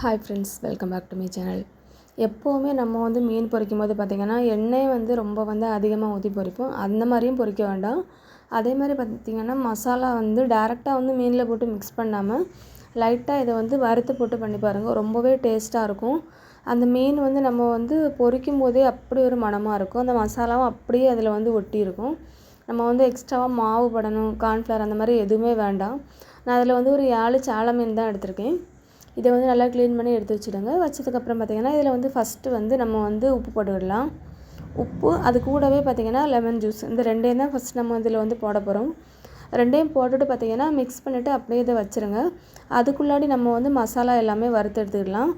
Hi friends welcome back to my channel எப்போவுமே நம்ம வந்து மீன் பொரிக்கும் போது பார்த்திங்கன்னா எண்ணெய் வந்து ரொம்ப வந்து அதிகமாக ஊற்றி பொரிப்போம் அந்த மாதிரியும் பொரிக்க வேண்டாம். அதே மாதிரி பார்த்திங்கன்னா மசாலா வந்து டேரெக்டாக வந்து மீனில் போட்டு மிக்ஸ் பண்ணாமல் லைட்டாக இதை வந்து வறுத்து போட்டு பண்ணி பாருங்கள் ரொம்பவே டேஸ்ட்டாக இருக்கும். அந்த மீன் வந்து நம்ம வந்து பொரிக்கும் போதே அப்படி ஒரு மணமாக இருக்கும். அந்த மசாலாவும் அப்படியே அதில் வந்து ஒட்டி இருக்கும். நம்ம வந்து எக்ஸ்ட்ராவாக மாவு படணும் கார்ன்ஃப்ளவர் அந்த மாதிரி எதுவுமே வேண்டாம். நான் அதில் வந்து ஒரு ஏழு சால மீன் தான் எடுத்திருக்கேன். இதை வந்து நல்லா க்ளீன் பண்ணி எடுத்து வச்சுடுங்க. வச்சதுக்கப்புறம் பார்த்திங்கன்னா இதில் வந்து ஃபஸ்ட்டு வந்து நம்ம வந்து உப்பு போட்டுவிடலாம். உப்பு அது கூடவே பார்த்திங்கன்னா லெமன் ஜூஸ் இந்த ரெண்டையும் தான் ஃபஸ்ட் நம்ம இதில் வந்து போட போகிறோம் ரெண்டையும் போட்டுட்டு பார்த்திங்கன்னா மிக்ஸ் பண்ணிவிட்டு அப்படியே இதை வச்சுருங்க அதுக்குள்ளாடி நம்ம வந்து மசாலா எல்லாமே வறுத்து எடுத்துக்கலாம்.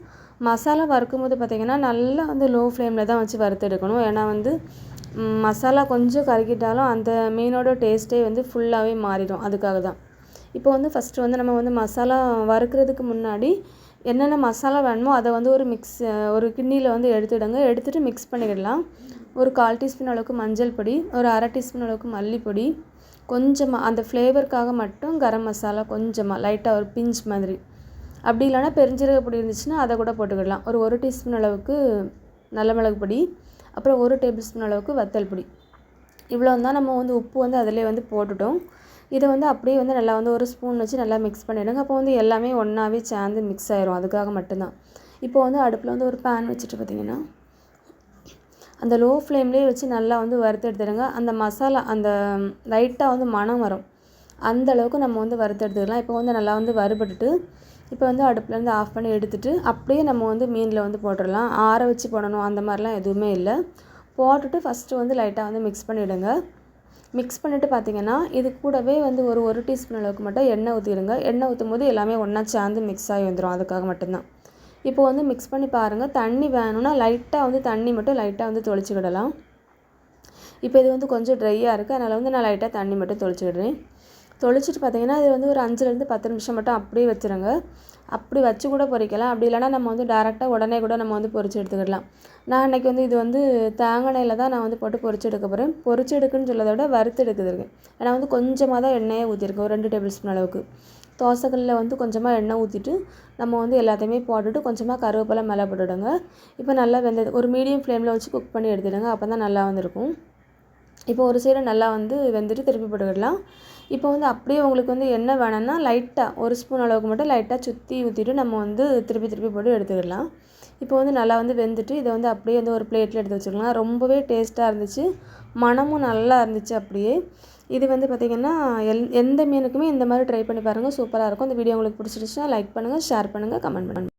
மசாலா வறுக்கும் போது பார்த்திங்கன்னா நல்லா வந்து லோ ஃப்ளேமில் தான் வச்சு வறுத்து எடுக்கணும். ஏன்னா வந்து மசாலா கொஞ்சம் கருகிட்டாலும் அந்த மீனோட டேஸ்ட்டே வந்து ஃபுல்லாகவே மாறிடும். அதுக்காக தான். இப்போ வந்து ஃபஸ்ட்டு வந்து நம்ம வந்து மசாலா வறுக்கிறதுக்கு முன்னாடி என்னென்ன மசாலா வேணுமோ அதை வந்து ஒரு மிக்ஸ் ஒரு கிண்ணியில் வந்து எடுத்துடுங்க. எடுத்துகிட்டு மிக்ஸ் பண்ணிக்கிடலாம் ஒரு கால் டீஸ்பூன் அளவுக்கு மஞ்சள் பொடி ஒரு அரை டீஸ்பூன் அளவுக்கு மல்லிப்பொடி கொஞ்சமாக அந்த ஃப்ளேவருக்காக மட்டும் கரம் மசாலா கொஞ்சமாக லைட்டாக ஒரு பிஞ்ச் மாதிரி. அப்படி இல்லைனா பெருஞ்சீரக பொடி இருந்துச்சுன்னா அதை கூட போட்டுக்கிடலாம். ஒரு ஒரு டீஸ்பூன் அளவுக்கு நல்ல மிளகு பொடி அப்புறம் ஒரு டேபிள் ஸ்பூன் அளவுக்கு வத்தல் பொடி. இவ்வளோ தான் நம்ம வந்து உப்பு வந்து அதிலே வந்து போட்டுட்டோம். இதை வந்து அப்படியே வந்து நல்லா வந்து ஒரு ஸ்பூன் வச்சு நல்லா மிக்ஸ் பண்ணிவிடுங்க அப்போ வந்து எல்லாமே ஒன்றாவே சேர்ந்து மிக்ஸ் ஆயிரும். அதுக்காக மட்டும்தான். இப்போ வந்து அடுப்பில் வந்து ஒரு பேன் வச்சுட்டு பார்த்திங்கன்னா அந்த லோ ஃப்ளேம்லேயே வச்சு நல்லா வந்து வறுத்து எடுத்துடுங்க. அந்த மசாலா அந்த லைட்டாக வந்து மனம் வரும். அந்த அளவுக்கு நம்ம வந்து வறுத்து எடுத்துக்கலாம். இப்போ வந்து நல்லா வந்து வறுபட்டுட்டு இப்போ வந்து அடுப்புலேருந்து ஆஃப் பண்ணி எடுத்துகிட்டு அப்படியே நம்ம வந்து மீனில் வந்து போட்டுடலாம். ஆற வச்சு போடணும். அந்த மாதிரிலாம் எதுவுமே இல்லை. போட்டுட்டு ஃபஸ்ட்டு வந்து லைட்டாக வந்து மிக்ஸ் பண்ணிவிடுங்க மிக்ஸ் பண்ணிவிட்டு பார்த்தீங்கன்னா இது கூடவே வந்து ஒரு ஒரு டீஸ்பூன் அளவுக்கு மட்டும் எண்ணெய் ஊற்றிடுங்க எண்ணெய் ஊற்றும் போது எல்லாமே ஒன்றா சேர்ந்து மிக்ஸ் ஆகி வந்துடும் அதுக்காக மட்டும்தான். இப்போ வந்து மிக்ஸ் பண்ணி பாருங்கள் தண்ணி வேணும்னா லைட்டாக வந்து தண்ணி மட்டும் லைட்டாக வந்து தொளிச்சுக்கிடலாம். இப்போ இது வந்து கொஞ்சம் ட்ரையாக இருக்குது அதனால் வந்து நான் லைட்டாக தண்ணி மட்டும் தொளிச்சுக்கிடுறேன். தொளிச்சிட்டு பார்த்தீங்கன்னா இது வந்து ஒரு அஞ்சுலேருந்து பத்து நிமிஷம் மட்டும் அப்படியே வச்சுருங்க. அப்படி வச்சு கூட பொரிக்கலாம் அப்படி இல்லைனா நம்ம வந்து டேரெக்டாக உடனே கூட நம்ம வந்து பொரிச்சு எடுத்துக்கிடலாம். நான் அன்றைக்கி வந்து இது வந்து தேங்காய் தான் நான் வந்து போட்டு பொரிச்சு எடுக்க போகிறேன் பொரிச்சு எடுக்குன்னு சொல்லதை விட வறுத்து எடுக்குதுருக்கு ஏன்னா வந்து கொஞ்சமாக தான் எண்ணெயை ஊற்றிருக்கேன் ஒரு ரெண்டு டேபிள் ஸ்பூன் அளவுக்கு. தோசைக்கல்லில் வந்து கொஞ்சமாக எண்ணெய் ஊற்றிட்டு நம்ம வந்து எல்லாத்தையுமே போட்டுட்டு கொஞ்சமாக கருவேப்பிலை மேலே போட்டுவிடுங்க இப்போ நல்லா வெந்தது ஒரு மீடியம் ஃப்ளேமில் வச்சு குக் பண்ணி எடுத்துடுங்க. அப்போ தான் நல்லா வந்துருக்கும். இப்போ ஒரு சைடு நல்லா வந்து வெந்துட்டு திருப்பி போட்டுக்கிடலாம். இப்போ வந்து அப்படியே உங்களுக்கு வந்து எண்ணெய் வேணும்னா லைட்டாக ஒரு ஸ்பூன் அளவுக்கு மட்டும் லைட்டாக சுற்றி ஊற்றிட்டு நம்ம வந்து திருப்பி திருப்பி போட்டு எடுத்துக்கிடலாம். இப்போ வந்து நல்லா வந்து வெந்துட்டு இதை வந்து அப்படியே வந்து ஒரு பிளேட்டில் எடுத்து வச்சுக்கலாம். ரொம்பவே டேஸ்ட்டாக இருந்துச்சு. மனமும் நல்லா இருந்துச்சு அப்படியே. இது வந்து பார்த்திங்கன்னா எல் எந்த மீனுக்குமே இந்த மாதிரி ட்ரை பண்ணி பாருங்கள் சூப்பராக இருக்கும். இந்த வீடியோ உங்களுக்கு பிடிச்சிருச்சுன்னா லைக் பண்ணுங்கள் ஷேர் பண்ணுங்கள் கமெண்ட் பண்ணுங்கள்